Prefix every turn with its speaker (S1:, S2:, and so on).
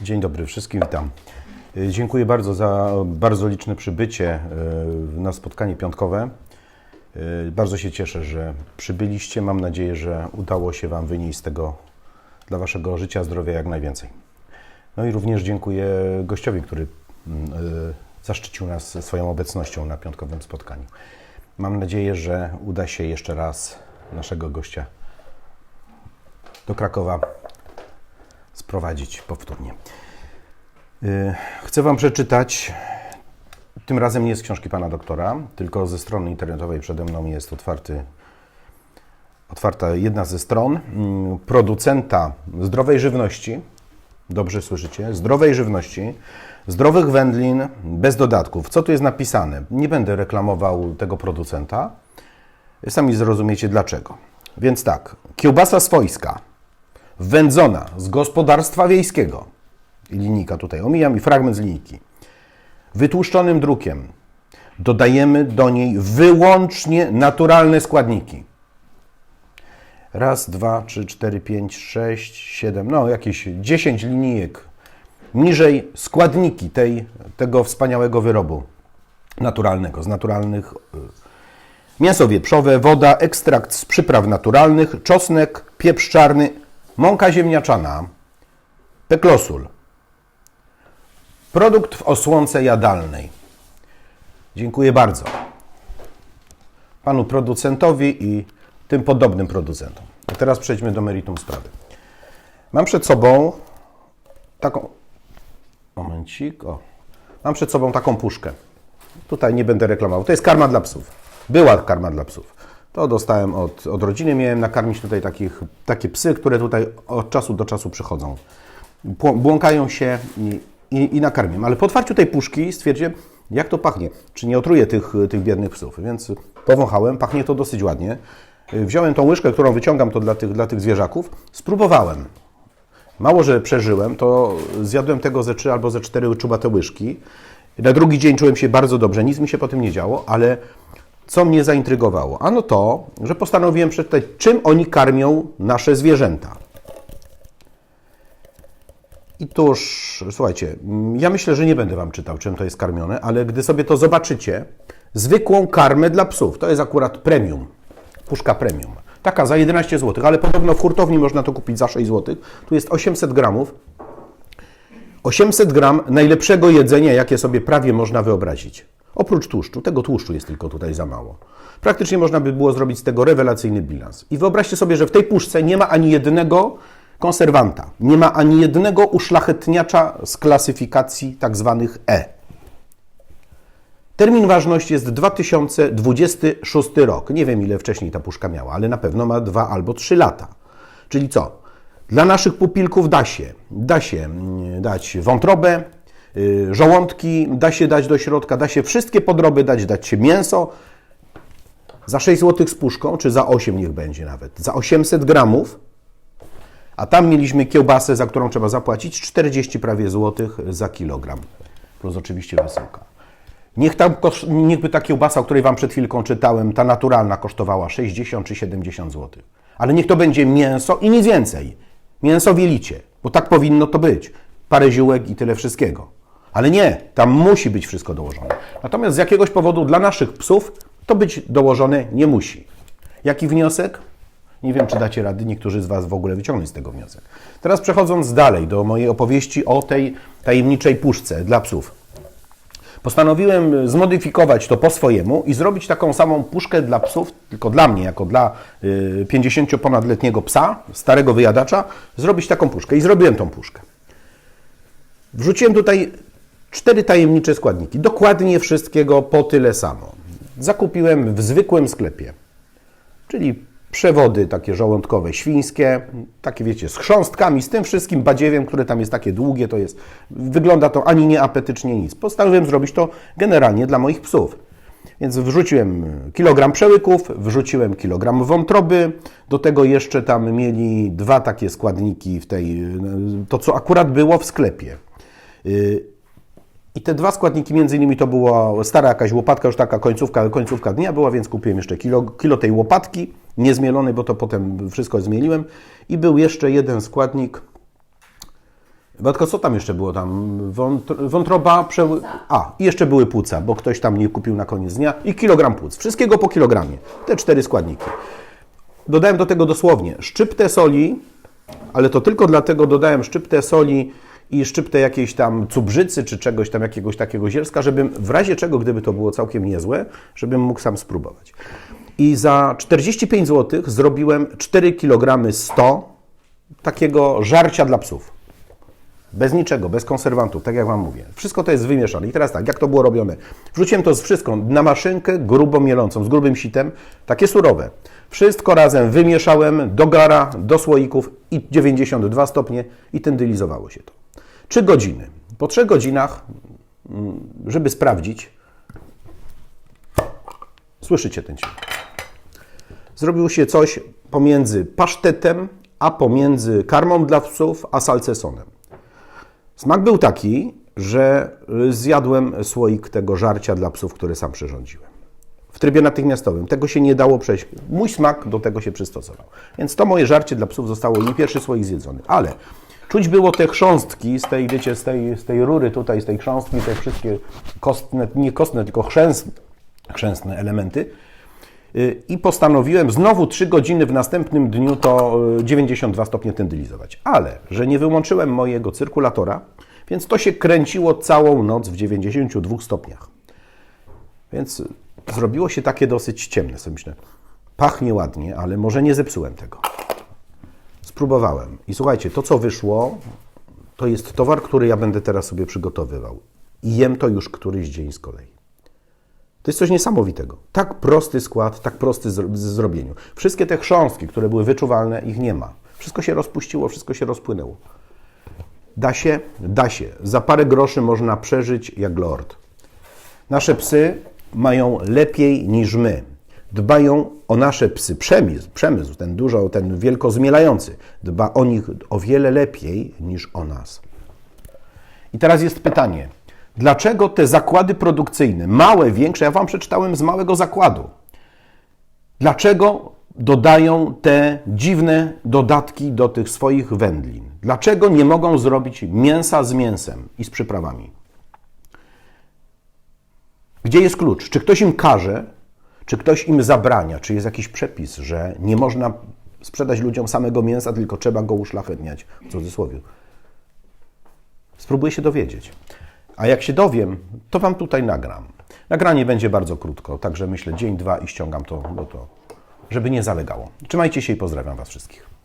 S1: Dzień dobry wszystkim, witam. Y, Dziękuję bardzo za bardzo liczne przybycie y, na spotkanie piątkowe. Y, Bardzo się cieszę, że przybyliście. Mam nadzieję, że udało się Wam wynieść z tego dla Waszego życia, zdrowia jak najwięcej. No i również dziękuję gościowi, który mm, zaszczycił nas swoją obecnością na piątkowym spotkaniu. Mam nadzieję, że uda się jeszcze raz naszego gościa do Krakowa sprowadzić powtórnie. Y, Chcę Wam przeczytać, tym razem nie z książki pana doktora, tylko ze strony internetowej przede mną jest otwarty, otwarta jedna ze stron mm, producenta zdrowej żywności. Dobrze słyszycie? Zdrowej żywności, zdrowych wędlin, bez dodatków. Co tu jest napisane? Nie będę reklamował tego producenta. Sami zrozumiecie dlaczego. Więc tak, kiełbasa swojska, wędzona z gospodarstwa wiejskiego. Linijka tutaj omijam i fragment z linijki. Wytłuszczonym drukiem dodajemy do niej wyłącznie naturalne składniki. Raz, dwa, trzy, cztery, pięć, sześć, siedem, no jakieś dziesięć linijek niżej składniki tej, tego wspaniałego wyrobu naturalnego, z naturalnych y, Mięso wieprzowe, woda, ekstrakt z przypraw naturalnych, czosnek, pieprz czarny, mąka ziemniaczana, peklosul. Produkt w osłonce jadalnej. Dziękuję bardzo panu producentowi i tym podobnym producentom. A teraz przejdźmy do meritum sprawy. Mam przed sobą taką. Momencik. O. Mam przed sobą taką puszkę. Tutaj nie będę reklamował. To jest karma dla psów. Była karma dla psów. To dostałem od, od rodziny. Miałem nakarmić tutaj takich, takie psy, które tutaj od czasu do czasu przychodzą. Błąkają się i, i, i nakarmiam. Ale po otwarciu tej puszki stwierdziłem, jak to pachnie. Czy nie otruję tych, tych biednych psów. Więc powąchałem. Pachnie to dosyć ładnie. Wziąłem tą łyżkę, którą wyciągam to dla tych, dla tych zwierzaków. Spróbowałem. Mało, że przeżyłem, to zjadłem tego ze trzy albo ze cztery czubate łyżki. Na drugi dzień czułem się bardzo dobrze, nic mi się po tym nie działo, ale co mnie zaintrygowało? Ano to, że postanowiłem przeczytać, czym oni karmią nasze zwierzęta. I tuż, słuchajcie, mm, ja myślę, że nie będę Wam czytał, czym to jest karmione, ale gdy sobie to zobaczycie, zwykłą karmę dla psów, to jest akurat premium, puszka premium. Taka za 11 zł, ale podobno w hurtowni można to kupić za 6 zł. Tu jest 800 gramów. 800 gram najlepszego jedzenia, jakie sobie prawie można wyobrazić. Oprócz tłuszczu, tego tłuszczu jest tylko tutaj za mało. Praktycznie można by było zrobić z tego rewelacyjny bilans. I wyobraźcie sobie, że w tej puszce nie ma ani jednego konserwanta, nie ma ani jednego uszlachetniacza z klasyfikacji tak zwanych E. Termin ważności jest 2026 rok. Nie wiem, ile wcześniej ta puszka miała, ale na pewno ma 2 albo 3 lata. Czyli co? Dla naszych pupilków da się, da się mm, dać wątrobę, żołądki, da się dać do środka, da się wszystkie podroby dać, dać się mięso. Za 6 zł z puszką, czy za 8 niech będzie nawet, za 800 gramów, a tam mieliśmy kiełbasę, za którą trzeba zapłacić 40 prawie złotych za kilogram, plus oczywiście wysyłka. Niech tam, niechby ta kiełbasa, o której Wam przed chwilką czytałem, ta naturalna kosztowała 60 czy 70 zł. Ale niech to będzie mięso i nic więcej. Mięso w jelicie, bo tak powinno to być. Parę ziółek i tyle wszystkiego. Ale nie, tam musi być wszystko dołożone. Natomiast z jakiegoś powodu dla naszych psów to być dołożone nie musi. Jaki wniosek? Nie wiem, czy dacie rady niektórzy z Was w ogóle wyciągnąć z tego wniosek. Teraz przechodząc dalej do mojej opowieści o tej tajemniczej puszce dla psów. Postanowiłem zmodyfikować to po swojemu i zrobić taką samą puszkę dla psów, tylko dla mnie, jako dla y, 50-ponadletniego psa, starego wyjadacza, zrobić taką puszkę. I zrobiłem tą puszkę. Wrzuciłem tutaj cztery tajemnicze składniki. Dokładnie wszystkiego po tyle samo. Zakupiłem w zwykłym sklepie, czyli przewody takie żołądkowe, świńskie, takie wiecie, z chrząstkami, z tym wszystkim badziewiem, które tam jest takie długie, to jest, wygląda to ani nieapetycznie nic. Postanowiłem zrobić to generalnie dla moich psów. Więc wrzuciłem kilogram przełyków, wrzuciłem kilogram wątroby, do tego jeszcze tam mieli dwa takie składniki w tej, to co akurat było w sklepie. I te dwa składniki, między innymi to była stara jakaś łopatka, już taka końcówka, końcówka dnia była, więc kupiłem jeszcze kilo, kilo tej łopatki, niezmielonej, bo to potem wszystko zmieliłem. I był jeszcze jeden składnik, Władko, co tam jeszcze było tam? Wątr- wątroba, przeły... A, i jeszcze były płuca, bo ktoś tam nie kupił na koniec dnia. I kilogram płuc. Wszystkiego po kilogramie. Te cztery składniki. Dodałem do tego dosłownie szczyptę soli, ale to tylko dlatego dodałem szczyptę soli i szczyptę jakiejś tam cubrzycy, czy czegoś tam, jakiegoś takiego zielska, żebym w razie czego, gdyby to było całkiem niezłe, żebym mógł sam spróbować. I za 45 zł zrobiłem 4 kg 100 takiego żarcia dla psów. Bez niczego, bez konserwantów, tak jak Wam mówię. Wszystko to jest wymieszane. I teraz tak, jak to było robione? Wrzuciłem to z wszystko na maszynkę grubo mielącą, z grubym sitem, takie surowe. Wszystko razem wymieszałem do gara, do słoików i 92 stopnie i tendylizowało się to. 3 godziny. Po 3 godzinach, mm, żeby sprawdzić, słyszycie ten dźwięk. Zrobiło się coś pomiędzy pasztetem, a pomiędzy karmą dla psów, a salcesonem. Smak był taki, że zjadłem słoik tego żarcia dla psów, który sam przyrządziłem. W trybie natychmiastowym. Tego się nie dało przejść. Mój smak do tego się przystosował. Więc to moje żarcie dla psów zostało i pierwszy słoik zjedzony. Ale czuć było te chrząstki z tej, wiecie, z tej, z tej rury tutaj, z tej chrząstki, te wszystkie kostne, nie kostne, tylko chrzęsne, chrzęsne elementy. Y, I postanowiłem znowu 3 godziny w następnym dniu to y, 92 stopnie tendylizować. Ale, że nie wyłączyłem mojego cyrkulatora, więc to się kręciło całą noc w 92 stopniach. Więc zrobiło się takie dosyć ciemne. Sobie myślę, pachnie ładnie, ale może nie zepsułem tego. Spróbowałem. I słuchajcie, to co wyszło, to jest towar, który ja będę teraz sobie przygotowywał. I jem to już któryś dzień z kolei. To jest coś niesamowitego. Tak prosty skład, tak prosty w zrobieniu. Wszystkie te chrząstki, które były wyczuwalne, ich nie ma. Wszystko się rozpuściło, wszystko się rozpłynęło. Da się? Da się. Za parę groszy można przeżyć jak lord. Nasze psy mają lepiej niż my. Dbają o nasze psy. Przemysł, przemysł ten dużo, ten wielkozmielający, dba o nich o wiele lepiej niż o nas. I teraz jest pytanie, dlaczego te zakłady produkcyjne, małe, większe, ja Wam przeczytałem z małego zakładu, dlaczego dodają te dziwne dodatki do tych swoich wędlin? Dlaczego nie mogą zrobić mięsa z mięsem i z przyprawami? Gdzie jest klucz? Czy ktoś im każe, czy ktoś im zabrania? Czy jest jakiś przepis, że nie można sprzedać ludziom samego mięsa, tylko trzeba go uszlachetniać, w cudzysłowie? Spróbuję się dowiedzieć. A jak się dowiem, to Wam tutaj nagram. Nagranie będzie bardzo krótko, także myślę dzień, dwa i ściągam to, bo to, żeby nie zalegało. Trzymajcie się i pozdrawiam Was wszystkich.